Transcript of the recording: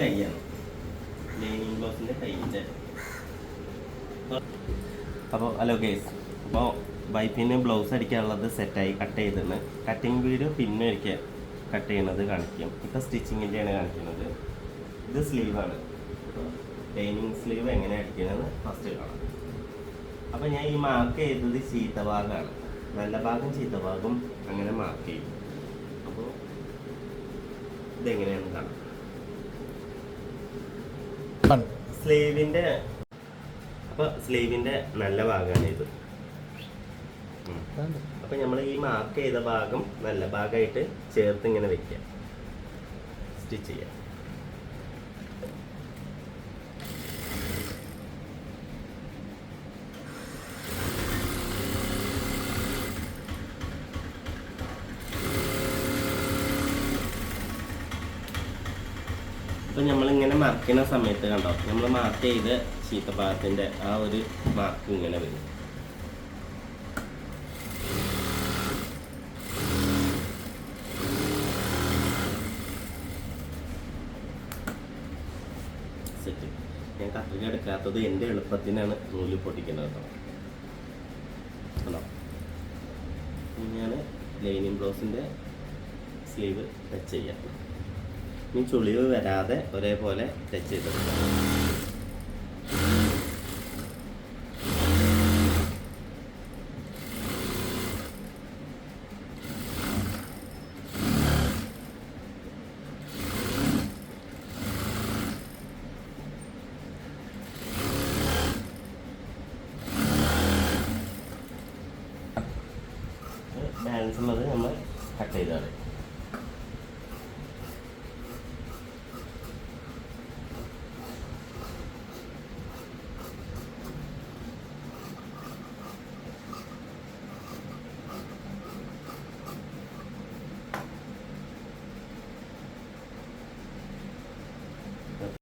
കൈയാണ് ലൈനിങ് ബ്ലൗസിന്റെ കൈയിന്റെ അപ്പോൾ ഹലോ ഗേസ് അപ്പോൾ വൈഫിന് ബ്ലൗസ് അടിക്കാനുള്ളത് സെറ്റായി കട്ട് ചെയ്തിട്ടുണ്ട് കട്ടിങ് വീഡിയോ പിന്നെ ഒരിക്കൽ കട്ട് ചെയ്യണത് കാണിക്കും. ഇപ്പോൾ സ്റ്റിച്ചിങ്ങിന്റെയാണ് കാണിക്കുന്നത്. ഇത് സ്ലീവാണ് ലൈനിങ് സ്ലീവ് എങ്ങനെ അടിക്കണമെന്ന് ഫസ്റ്റ് കാണാം. അപ്പോൾ ഞാൻ ഈ മാർക്ക് ചെയ്തത് ചീത്ത ഭാഗമാണ് നല്ല ഭാഗം ചീത്ത ഭാഗം അങ്ങനെ മാർക്ക് ചെയ്തു അപ്പോൾ ഇതെങ്ങനെയാണ് കാണാം. സ്ലീവിന്റെ അപ്പൊ സ്ലീവിന്റെ നല്ല ഭാഗമാണ് ഇത്. അപ്പൊ നമ്മൾ ഈ മാർക്ക് ചെയ്ത ഭാഗം നല്ല ഭാഗമായിട്ട് ചേർത്ത് ഇങ്ങനെ വെക്കാം. സ്റ്റിച്ച് ചെയ്യാം. ഇപ്പൊ നമ്മളിങ്ങനെ മാർക്ക് ചെയ്യുന്ന സമയത്ത് കണ്ടോ? നമ്മൾ മാർക്ക് ചെയ്ത ശീതഭാഗത്തിന്റെ ആ ഒരു മാർക്ക് ഇങ്ങനെ വരും. ഞാൻ കത്രിക എടുക്കാത്തത് എന്റെ എളുപ്പത്തിനാണ് നൂൽ പൊട്ടിക്കുന്നത് കേട്ടോ. കണ്ടോ? ഇനിയാണ് ലൈനിങ് ബ്ലൗസിന്റെ സ്ലീവ് ടച്ച് ചെയ്യാം. ഇനി ചുളിവ് വരാതെ ഒരേപോലെ ടച്ച് ചെയ്തെടുക്കാം ബാലൻസ് ഉള്ളത് നമ്മൾ കട്ട് ചെയ്താണ്